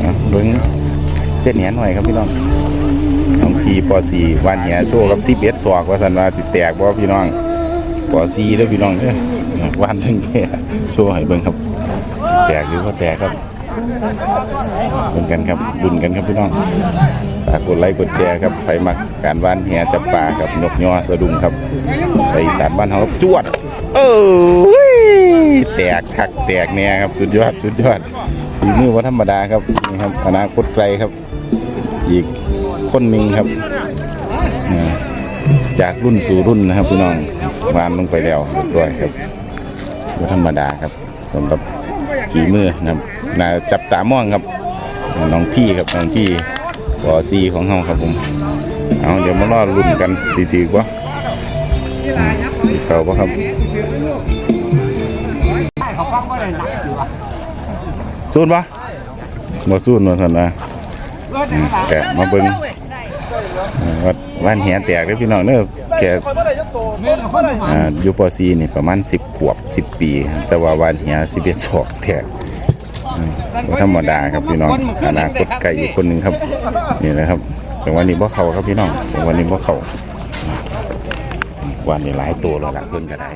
เอาเบิ้งเส้นแหนหน่อยครับพี่น้องน้องพีปอสีวานแหโชว์กับสิบเอ็ดศอกว่าสันว่าสิแตกบ่พี่น้องปอสีแล้วพี่น้องเด้อวานทั้งแก่โชว์ให้เบิ้งครับ แตกหรือว่าแตกครับเบิ่งกันครับดุนกันครับพี่น้องฝากกดไลค์กดแชร์ครับใครมักการวานแหจับปลาครับนกยอสะดุ้งครับไปสานบ้านเฮาจวด เออแตกคักแตกแน่ครับสุดยอดสุดยอด ฝีมือว่าธรรมดาครับนี่ครับอนาคตไกลครับ อีกคนหนึ่งครับ จากรุ่นสู่รุ่นนะครับพี่น้องวานลงไปแล้วเรียบร้อยครับว่าธรรมดาครับสำหรับฝีมือนะครับน่าจับตามองครับน้องพี่ครับน้องพี่ปอซีของเฮาครับผมเอาเดี๋ยวมารอรุ่นกันทีๆว่าสีเขาปะครับเขาฟังว่าอะไรหนักสิวะ สู้ปะบ่สู้นวลสันนะแกะมาเบิ่งว่าว่านแหแตกเด้พี่น้องเด้อแกอคนมาอ่าอยู่ป .4 นี่ประมาณ10ขวบ10ปี แต่ว่าว่านแห11ศอกแตกธรรมดาครับพี่น้องอนาคตไกลอีกคนหนึ่งครับนี่แหละครับแต่วันนี้บ่เขาครับพี่น้องแต่วันนี้บ่เขาวันนี้หลายตัวแล้วล่ะเพิ่นก็ได้